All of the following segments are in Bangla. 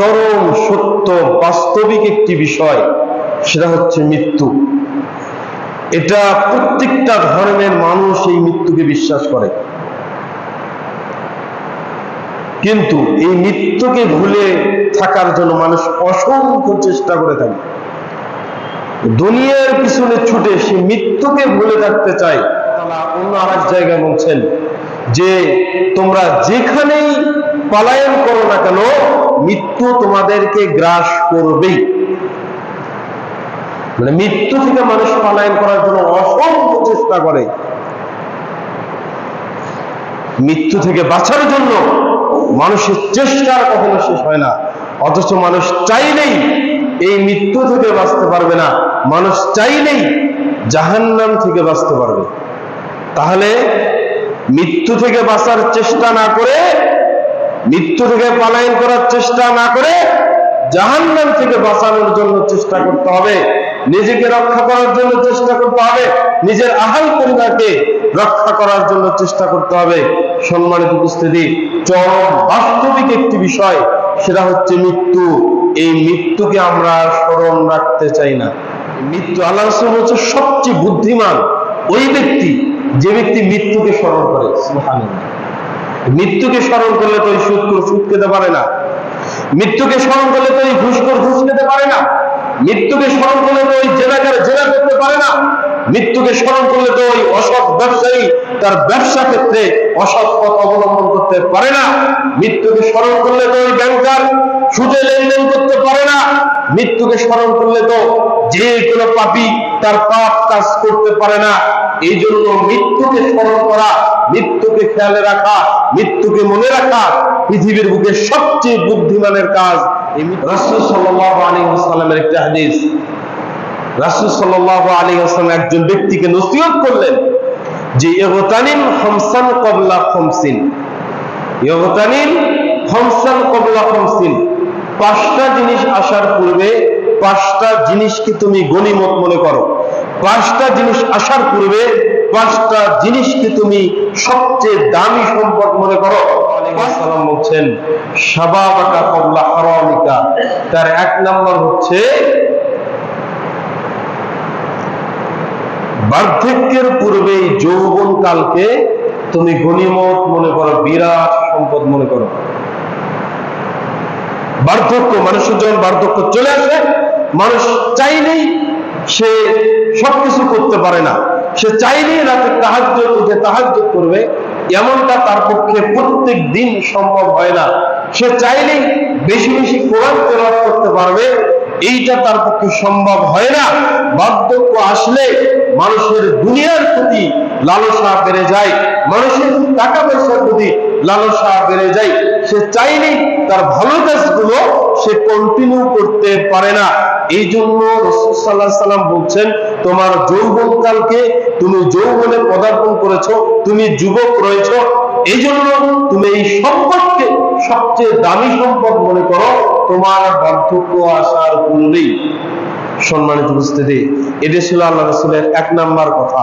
চরম সত্য, বাস্তবিক একটি বিষয়, সেটা হচ্ছে মৃত্যু। এটা প্রত্যেকটা ধর্মের মানুষ এই মৃত্যুকে বিশ্বাস করে। কিন্তু এই মৃত্যুকে ভুলে থাকার জন্য মানুষ অসংখ্য চেষ্টা করে থাকে। দুনিয়ার পিছনে ছুটে সে মৃত্যুকে ভুলে থাকতে চায়, তারা অন্য আর এক জায়গায় বলছেন যে, তোমরা যেখানেই পলায়ন করো না কেন মৃত্যু তোমাদেরকে গ্রাস করবেই। মানে মৃত্যু থেকে মানুষ পলায়ন করার জন্য অসংখ্য চেষ্টা করে। মৃত্যু থেকে বাঁচার জন্য মানুষের চেষ্টার কখনো শেষ হয় না। অথচ মানুষ চাইলেই এই মৃত্যু থেকে বাঁচতে পারবে না। মানুষ চাইলেই জাহান্নাম থেকে বাঁচতে পারবে। তাহলে মৃত্যু থেকে বাঁচার চেষ্টা না করে মৃত্যু থেকে পালায়ন করার চেষ্টা না করে জাহান্নাম থেকে বাঁচানোর জন্য চেষ্টা করতে হবে। নিজেকে রক্ষা করার জন্য চেষ্টা করতে হবে। নিজের আহাল পরিবারকে রক্ষা করার জন্য চেষ্টা করতে হবে। সম্মানিত উপস্থিতি, চরম বাস্তবিক একটি বিষয়, সেটা হচ্ছে মৃত্যু। এই মৃত্যুকে আমরা স্মরণ রাখতে চাই না। মৃত্যু আল্লাহ হচ্ছে সবচেয়ে বুদ্ধিমান ওই ব্যক্তি যে ব্যক্তি মৃত্যুকে স্মরণ করে। মৃত্যুকে স্মরণ করলে তো ওই সুদ করে সুদ খেতে পারে না। মৃত্যুকে স্মরণ করলে তো ওই ঘুষ খেতে পারে না। মৃত্যুকে স্মরণ করলে তো ওই জেলাকার জেলা করতে পারে না। মৃত্যুকে স্মরণ করলে তো ওই অসৎ ব্যবসায়ী তার ব্যবসা ক্ষেত্রে অসৎ পথ অবলম্বন করতে পারে না। মৃত্যুকে স্মরণ করলে তো ওই ব্যাংকার সুদে লেনদেন করতে পারে না। মৃত্যুকে স্মরণ করলে তো যে কোনো পাপি তার পাপ কাজ করতে পারে না। এই জন্য মৃত্যুকে স্মরণ করা মৃত্যুকে খেয়ালে রাখা, মৃত্যুকে মনে রাখা পৃথিবীর বুকে সবচেয়ে বুদ্ধিমানের কাজ। রাসূল সাল্লাল্লাহু আলাইহি ওয়াসাল্লামের একটা হাদিস। রাসূল সাল্লাল্লাহু আলাইহি ওয়াসাল্লাম একজন ব্যক্তিকে নসিহত করলেন যে ইগতানিম খামসান ক্বাবলা খামসিন। ইগতানিম খামসান ক্বাবলা খামসিন। পাঁচটা জিনিস আসার পূর্বে, পাঁচটা জিনিসকে তুমি গনিমত মনে করো। পাঁচটা জিনিস আসার পূর্বে পাঁচটা জিনিসকে তুমি সবচেয়ে দামি সম্পদ মনে করো। সালাম বলছেন সাবাবাকা কবলা হারামিকা। তার এক নম্বর হচ্ছে, বার্ধক্যের পূর্বে যৌবন কালকে তুমি গনিমত মনে করো, বিরাট সম্পদ মনে করো। বার্ধক্য, মানুষের যখন বার্ধক্য চলে আসে, মানুষ চাইলেই সে সবকিছু করতে পারে না। সে চাইলে রাতে তাহাজ উঠে তাহাজ করবে। এমনটা তার পক্ষে প্রত্যেক দিন সম্ভব হয় না। সে চাইলে বেশি বেশি কোরআন তেলাপ করতে পারবে। এইটা তার পক্ষে সম্ভব হয় না। বার্ধক্য আসলে মানুষের দুনিয়ার প্রতি লালসা বেড়ে যায়। মানুষের টাকা পয়সার প্রতি লালসা বেড়ে যায়। সে চাইলেই তার ভালো কাজগুলো সে কন্টিনিউ করতে পারে না। এই জন্য রসুল সাল্লাহ সাল্লাম বলছেন, তোমার যৌবনকালকে তুমি যৌবনে পদার্পণ করেছ, তুমি যুবক রয়েছো। এই জন্য তুমি এই সম্পদকে সবচেয়ে দামি সম্পদ মনে করো। তোমার বার্ধক্য আসার পূর্বেই সম্মানিত উপস্থিতি, এটা ছিল আল্লাহ রসুলের এক নাম্বার কথা।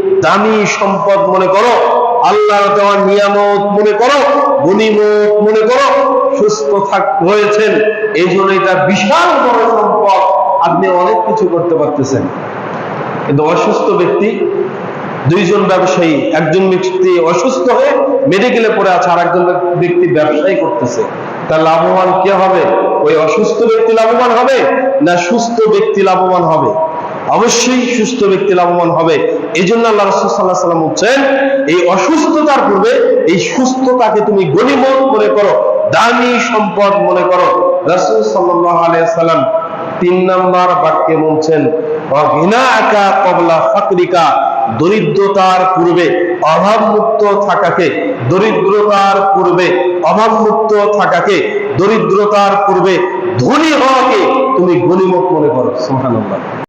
দামি সম্পদ মনে করো, আল্লাহর দেওয়ার নিয়ামত মনে করো গনিমত মনে করো, সুস্থ থাক, রয়েছেন। এই জন্য এটা বিশাল বড় সম্পদ আপনি অনেক কিছু করতে পারতেছেন। কিন্তু অসুস্থ ব্যক্তি, দুইজন ব্যবসায়ী, একজন ব্যক্তি অসুস্থ হয়ে মেডিকেলে পড়ে আছে আর একজন ব্যক্তি ব্যবসায়ী করতেছে। তার লাভবান কে হবে? ওই অসুস্থ ব্যক্তি লাভবান হবে না সুস্থ ব্যক্তি লাভবান হবে? অবশ্যই সুস্থ ব্যক্তি লাভবান হবে। এই জন্য আল্লাহ রসুল সাল্লাহ সাল্লাম বলছেন, এই অসুস্থতার পূর্বে এই সুস্থতাকে তুমি গণিমত মনে করো, দামি সম্পদ মনে করো। রসুল সাল্লাহ আলিয়া তিন নাম্বার বাক্যে বলছেন অঘিনা একা কবলা ফাকরিকা দরিদ্রতার পূর্বে অভাবমুক্ত থাকাকে, দরিদ্রতার পূর্বে অভাবমুক্ত থাকাকে, দরিদ্রতার পূর্বে ধনী হওয়াকে তুমি গণিমত মনে করো। সুহান